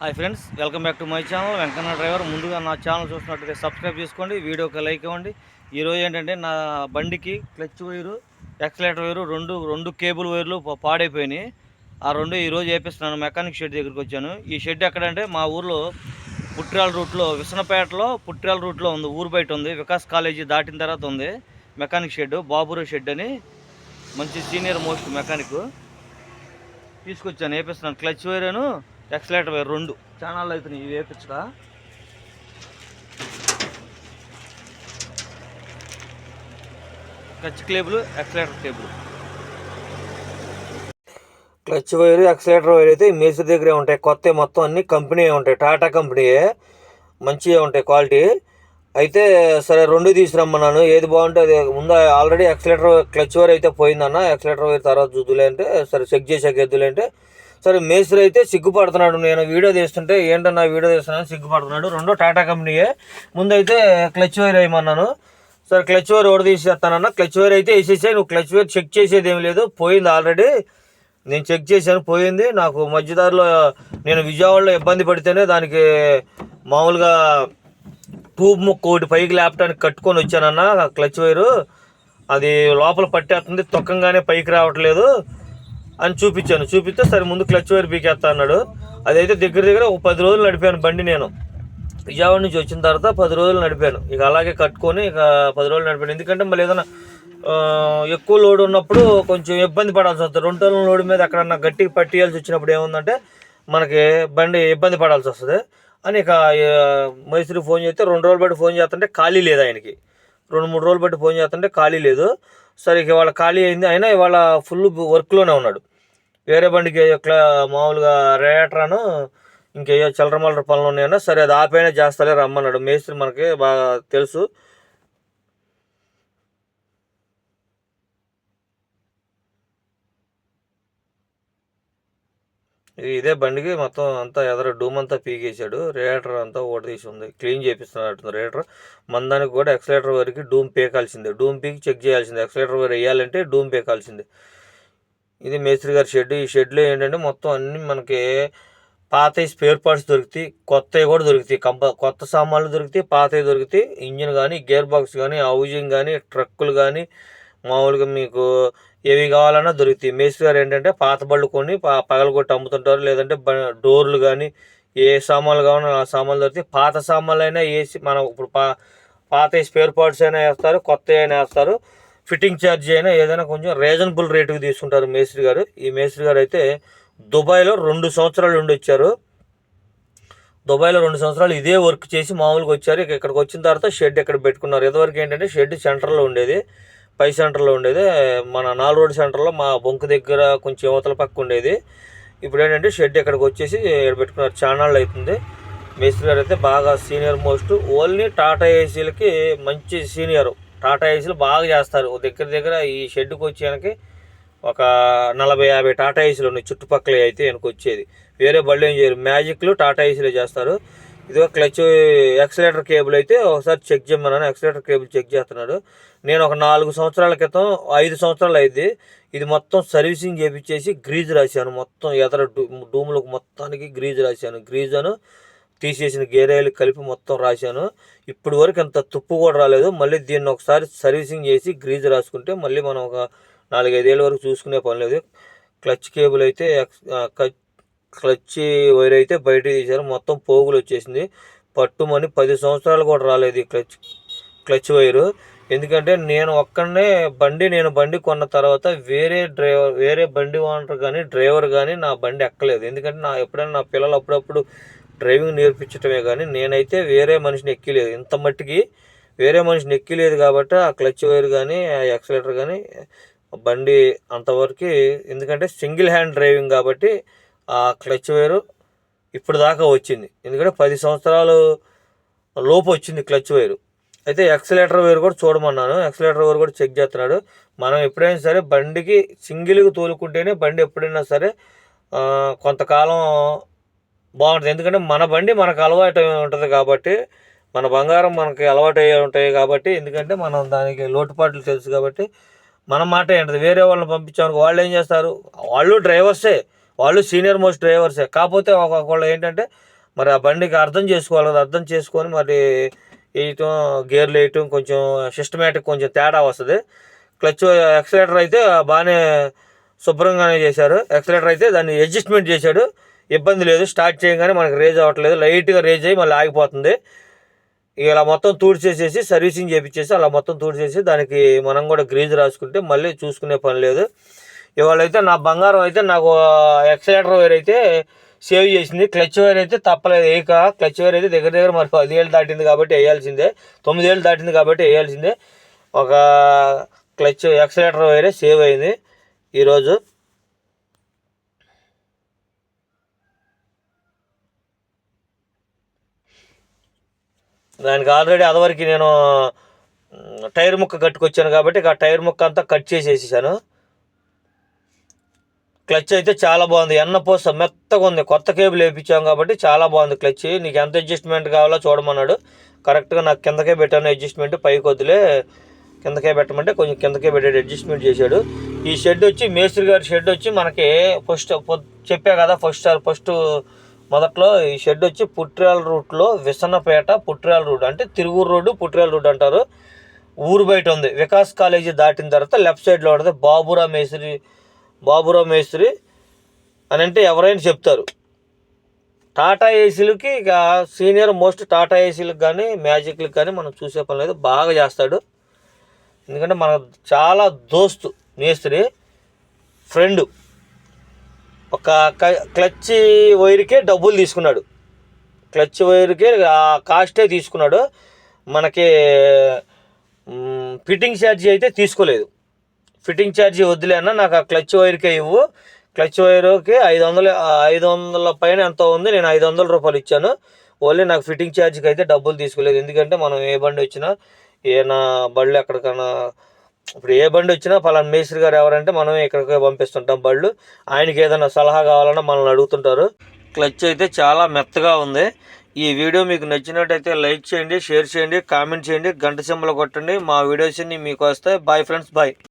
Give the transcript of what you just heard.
Hi friends welcome back to my channel. Venkanna driver ముందుగా నా channel చూసినట్టయితే subscribe చేసుకోండి వీడియోకి లైక్ ఇవ్వండి. ఈరోజు ఏంటంటే నా బండికి క్లచ్ వైరు ఎక్సలేటర్ వైరు రెండు రెండు కేబుల్ వైర్లు పాడైపోయినాయి. ఆ రెండు ఈరోజు వేపిస్తున్నాను మెకానిక్ షెడ్ దగ్గరికి వచ్చాను. ఈ షెడ్ ఎక్కడంటే మా ఊర్లో పుట్టిరాల రూట్లో విసనపేటలో పుట్టిరాల రూట్లో ఉంది ఊరు బయట ఉంది. వికాస్ కాలేజీ దాటిన తర్వాత ఉంది మెకానిక్ షెడ్ బాబురు షెడ్ అని. మంచి సీనియర్ మోస్ట్ మెకానిక్. తీసుకొచ్చాను వేపిస్తున్నాను. క్లచ్ వైరను ఎక్సలేటర్ వైర్ రెండు. ఛానల్ అవుతున్నాయి ఇవి వేపించగా clutch cable accelerator cable. Clutch wire accelerator wire అయితే మేసర్ దగ్గరే ఉంటాయి. కొత్త మొత్తం అన్ని కంపెనీ ఉంటాయి. టాటా కంపెనీయే మంచిగా ఉంటాయి క్వాలిటీ. అయితే సరే రెండు తీసుకురమ్మన్నాను. ఏది బాగుంటే అది ముందు ఆల్రెడీ ఎక్సలేటర్ క్లచ్ వైర్ అయితే పోయిందన్న. ఎక్సలేటర్ వైర్ తర్వాత చూద్దులే అంటే సరే చెక్ చేసాక ఎద్దులే అంటే సరే మేస్త్రి అయితే సిగ్గుపడుతున్నాడు. నేను వీడియో తీస్తుంటే ఏంటన్నా వీడియో తీస్తున్నాను సిగ్గుపడుతున్నాడు. రెండో టాటా కంపెనీయే. ముందైతే క్లచ్ వైర్ వేయమన్నాను. సరే క్లచ్ వైర్ ఓడి తీసేస్తానన్న? క్లచ్ వైర్ అయితే వేసేసాయి నువ్వు క్లచ్ వైర్ చెక్ చేసేది ఏం లేదు. పోయింది ఆల్రెడీ. నేను చెక్ చేశాను పోయింది. నాకు మధ్యదారిలో నేను విజయవాడలో ఇబ్బంది పడితేనే దానికి మామూలుగా ట్యూబ్ ముక్క ఒకటి పైకి లేపడానికి కట్టుకొని వచ్చానన్న క్లచ్ వైరు. అది లోపల పట్టేస్తుంది తొక్కంగానే పైకి రావట్లేదు. అని చూపించాను. చూపిస్తే సరే ముందు క్లచ్ వైర్ పీకేస్తా అన్నాడు. అదైతే దగ్గర దగ్గర ఒక పది రోజులు నడిపాను బండి నేను. విజయవాడ నుంచి వచ్చిన తర్వాత పది రోజులు నడిపాను. ఇక అలాగే కట్టుకొని ఇక పది రోజులు నడిపాను. ఎందుకంటే మళ్ళీ ఏదైనా ఎక్కువ లోడ్ ఉన్నప్పుడు కొంచెం ఇబ్బంది పడాల్సి వస్తుంది. రెండు టన్నుల లోడ్ మీద ఎక్కడన్నా గట్టిగా పట్టియాల్సి వచ్చినప్పుడు ఏముందంటే మనకి బండి ఇబ్బంది పడాల్సి వస్తుంది. అని ఇక మైసూరు ఫోన్ చేస్తే రెండు రోజులు బట్టి ఫోన్ చేస్తుంటే ఖాళీ లేదు ఆయనకి. రెండు మూడు రోజులు బట్టి ఫోన్ చేస్తుంటే ఖాళీ లేదు. సరే ఇక ఇవాళ ఖాళీ అయింది. అయినా ఇవాళ ఫుల్ వర్క్లోనే ఉన్నాడు. వేరే బండికి ఇట్లా మామూలుగా రేటరాను ఇంకేయో చిల్లర మల్లర పనులు ఉన్నాయన్నా సరే అది ఆపైనా చేస్తాలే రమ్మన్నాడు. మేస్త్రి మనకి బాగా తెలుసు. ఇదే బండికి మొత్తం అంతా ఎదర డూమ్ అంతా పీకేశాడు. రేటర్ అంతా ఓట తీసి ఉంది. క్లీన్ చేపిస్తున్నట్టుంది రేటర్ మందానికి కూడా ఎక్సలేటర్ వరకు డూమ్ పీకాల్సిందే. డూమ్ పీకి చెక్ చేయాల్సిందే. ఎక్సలేటర్ వరకు వేయాలంటే డూమ్ పీకాల్సిందే. ఇది మేస్త్రి గారి షెడ్ ఈ షెడ్లో ఏంటంటే మొత్తం అన్ని మనకి పాత స్పేర్ పార్ట్స్ దొరుకుతాయి. కొత్తవి కూడా దొరుకుతాయి. కంప కొత్త సామాన్లు దొరుకుతాయి. పాతవి దొరుకుతాయి. ఇంజిన్ కానీ గేర్ బాక్స్ కానీ హౌజింగ్ కానీ ట్రక్కులు కానీ మామూలుగా మీకు ఏవి కావాలన్నా దొరుకుతాయి. మేస్త్రి గారు ఏంటంటే పాత బళ్ళు కొని ప- పగలగొట్టి అమ్ముతుంటారు. లేదంటే డోర్లు కానీ ఏ సామాన్లు కావాలన్నా ఆ సామాన్లు దొరికితే పాత సామాన్లు అయినా వేసి మనం ఇప్పుడు పా పాత స్పేర్ పార్ట్స్ అయినా వేస్తారు కొత్త అయినా వేస్తారు. ఫిట్టింగ్ ఛార్జ్ అయినా ఏదైనా కొంచెం రీజనబుల్ రేటుకి తీసుకుంటారు మేస్త్రి గారు. ఈ మేస్త్రి గారు అయితే దుబాయ్లో రెండు సంవత్సరాలు ఉండి వచ్చారు. దుబాయ్లో రెండు సంవత్సరాలు ఇదే వర్క్ చేసి మామూలుగా వచ్చారు. ఇక ఇక్కడికి వచ్చిన తర్వాత షెడ్ ఇక్కడ పెట్టుకున్నారు. ఇదివరకు ఏంటంటే షెడ్ సెంటర్లో ఉండేది. పై సెంటర్లో ఉండేది. మన నాలుగు రోడ్ సెంటర్లో మా బొంకు దగ్గర కొంచెం యువతల పక్క ఉండేది. ఇప్పుడు ఏంటంటే షెడ్ ఇక్కడికి వచ్చేసి పెట్టుకున్నారు. చానాళ్ళు అవుతుంది. మేస్త్రి గారు అయితే బాగా సీనియర్ మోస్ట్. ఓన్లీ టాటా ఏసీలకి మంచి సీనియర్. టాటా ఏసీలు బాగా చేస్తారు. దగ్గర దగ్గర ఈ షెడ్కి వచ్చేయడానికి ఒక నలభై యాభై టాటా ఏసీలు ఉన్నాయి. చుట్టుపక్కల అయితే వెనక వచ్చేది. వేరే బళ్ళు ఏం చేయరు. మ్యాజిక్లు టాటా ఏసీలే చేస్తారు. ఇదిగో క్లచ్ ఎక్సలేటర్ కేబుల్ అయితే ఒకసారి చెక్ చేయమన్నాను. ఎక్సలేటర్ కేబుల్ చెక్ చేస్తున్నాడు. నేను ఒక నాలుగు సంవత్సరాల క్రితం ఐదు సంవత్సరాలు అయింది. ఇది మొత్తం సర్వీసింగ్ చేపించేసి గ్రీజ్ రాశాను. మొత్తం ఎదర డూములకు మొత్తానికి గ్రీజ్ రాశాను. గ్రీజ్ అను తీసేసిన గేరేలు కలిపి మొత్తం రాశాను. ఇప్పుడు వరకు అంత తుప్పు కూడా రాలేదు. మళ్ళీ దీన్ని ఒకసారి సర్వీసింగ్ చేసి గ్రీజ్ రాసుకుంటే మళ్ళీ మనం ఒక నాలుగైదేళ్ళ వరకు చూసుకునే పని లేదు. క్లచ్ కేబుల్ అయితే ఎక్స్- క్లచ్ వైర్ అయితే బయట తీశారు. మొత్తం పోగులు వచ్చేసింది. పట్టుమని పది సంవత్సరాలు కూడా రాలేదు ఈ క్లచ్ క్లచ్ వైరు. ఎందుకంటే నేను ఒక్కడనే బండి నేను బండి కొన్న తర్వాత వేరే డ్రైవర్ వేరే బండి ఓనర్ కానీ డ్రైవర్ కానీ నా బండి ఎక్కలేదు. ఎందుకంటే నా ఎప్పుడైనా నా పిల్లలు అప్పుడప్పుడు డ్రైవింగ్ నేర్పించడమే కానీ నేనైతే వేరే మనిషిని ఎక్కిలేదు. ఇంత మట్టికి వేరే మనిషిని ఎక్కిలేదు కాబట్టి ఆ క్లచ్ వైర్ కానీ ఆ ఎక్సలేటర్ కానీ బండి అంతవరకు. ఎందుకంటే సింగిల్ హ్యాండ్ డ్రైవింగ్ కాబట్టి క్లచ్ వైరు. ఇప్పుడు దాకా వచ్చింది. ఎందుకంటే పది సంవత్సరాలు లోపు వచ్చింది క్లచ్ వైరు. అయితే ఎక్సలేటర్ వైర్ కూడా చూడమన్నాను. ఎక్సలేటర్ వైర్ కూడా చెక్ చేస్తున్నాడు. మనం ఎప్పుడైనా సరే బండికి సింగిల్గా తోలుకుంటేనే బండి ఎప్పుడైనా సరే కొంతకాలం బాగుంటుంది. ఎందుకంటే మన బండి మనకు అలవాటు ఉంటుంది కాబట్టి మన బంగారం మనకి అలవాటు అయ్యి ఉంటాయి కాబట్టి ఎందుకంటే మనం దానికి లోటుపాట్లు తెలుసు కాబట్టి మన మాట ఏంటది వేరే వాళ్ళని పంపించాము వాళ్ళు ఏం చేస్తారు? వాళ్ళు డ్రైవర్సే. వాళ్ళు సీనియర్ మోస్ట్ డ్రైవర్సే కాకపోతే ఒకళ్ళు ఏంటంటే మరి ఆ బండికి అర్థం చేసుకోవాలి కదా అర్థం చేసుకొని మరి వేయటం గేర్లు వేయటం కొంచెం సిస్టమేటిక్ కొంచెం తేడా వస్తుంది. క్లచ్ ఎక్సలేటర్ అయితే బాగానే శుభ్రంగానే చేశారు. ఎక్సలేటర్ అయితే దాన్ని అడ్జస్ట్మెంట్ చేశాడు. ఇబ్బంది లేదు స్టార్ట్ చేయగానే మనకి రేజ్ అవ్వట్లేదు. లైట్గా రేజ్ అయ్యి మళ్ళీ ఆగిపోతుంది. ఇలా మొత్తం తూడ్చేసేసి సర్వీసింగ్ చేపించేసి అలా మొత్తం తూడ్చేసి దానికి మనం కూడా గ్రీజ్ రాసుకుంటే మళ్ళీ చూసుకునే పని లేదు. ఇవాళ అయితే నా బంగారం అయితే నాకు ఎక్సలేటర్ వైర్ అయితే సేవ్ చేసింది. క్లచ్ వైర్ అయితే తప్పలేదు. ఏక క్లచ్ వైర్ అయితే దగ్గర దగ్గర మరి పదివేలు దాటింది కాబట్టి వేయాల్సిందే. తొమ్మిదేళ్ళు దాటింది కాబట్టి వేయాల్సిందే. ఒక క్లచ్ ఎక్సలేటర్ వైరే సేవ్ అయింది ఈరోజు. దానికి ఆల్రెడీ అదివరకు నేను టైర్ ముక్క కట్టుకొచ్చాను కాబట్టి ఆ టైర్ ముక్క అంతా కట్ చేసేసాను క్లచ్ అయితే చాలా బాగుంది. ఎన్న పోస మెత్తగా ఉంది. కొత్త కేబుల్ వేయించాం కాబట్టి చాలా బాగుంది క్లచ్. నీకు ఎంత అడ్జస్ట్మెంట్ కావాలో చూడమన్నాడు. కరెక్ట్గా నాకు కిందకే పెట్టాను అడ్జస్ట్మెంట్ పైకి వద్దులే కిందకే పెట్టమంటే కొంచెం కిందకే పెట్టాడు. అడ్జస్ట్మెంట్ చేశాడు. ఈ షెడ్ వచ్చి మేస్త్రి గారి షెడ్ వచ్చి మనకి ఫస్ట్ చెప్పా కదా ఫస్ట్ ఫస్ట్ మొదట్లో ఈ షెడ్ వచ్చి పుట్రాల రూట్లో విసన్నపేట పుట్రాల రూట్ అంటే తిరువూరు రోడ్డు పుట్రాల రూట్ అంటారు. ఊరు బయట ఉంది. వికాస్ కాలేజీ దాటిన తర్వాత లెఫ్ట్ సైడ్లో ఉంటుంది బాబురా మేస్త్రి బాబురావు మేస్త్రి అని అంటే ఎవరైనా చెప్తారు. టాటా ఏసీలకి ఇక సీనియర్ మోస్ట్ టాటా ఏసీలకు కానీ మ్యాజిక్లకు కానీ మనం చూసే పని లేదు బాగా చేస్తాడు. ఎందుకంటే మన చాలా దోస్తు మేస్త్రి ఫ్రెండ్. ఒక క్లచ్ వైర్కే డబ్బులు తీసుకున్నాడు. క్లచ్ వైర్కే ఆ కాస్టే తీసుకున్నాడు. మనకి ఫిట్టింగ్ ఛార్జీ అయితే తీసుకోలేదు. ఫిట్టింగ్ ఛార్జీ వద్దులేనా నాకు ఆ క్లచ్ వైర్కే ఇవ్వు. క్లచ్ వైర్కి ఐదు వందలు ఐదు వందల పైన ఎంత ఉంది నేను ఐదు వందల రూపాయలు ఇచ్చాను. ఓన్లీ నాకు ఫిట్టింగ్ ఛార్జీకి అయితే డబ్బులు తీసుకోలేదు. ఎందుకంటే మనం ఏ బండి వచ్చినా ఏనా బళ్ళు ఎక్కడికైనా ఇప్పుడు ఏ బండి వచ్చినా పలానా మేస్త్రి గారు ఎవరంటే మనం ఇక్కడికి పంపిస్తుంటాం బళ్ళు. ఆయనకి ఏదైనా సలహా కావాలన్నా మనల్ని అడుగుతుంటారు. క్లచ్ అయితే చాలా మెత్తగా ఉంది. ఈ వీడియో మీకు నచ్చినట్టయితే లైక్ చేయండి షేర్ చేయండి కామెంట్ చేయండి గంట సింబల్ కొట్టండి. మా వీడియోస్ని మీకు వస్తాయి. Bye friends bye.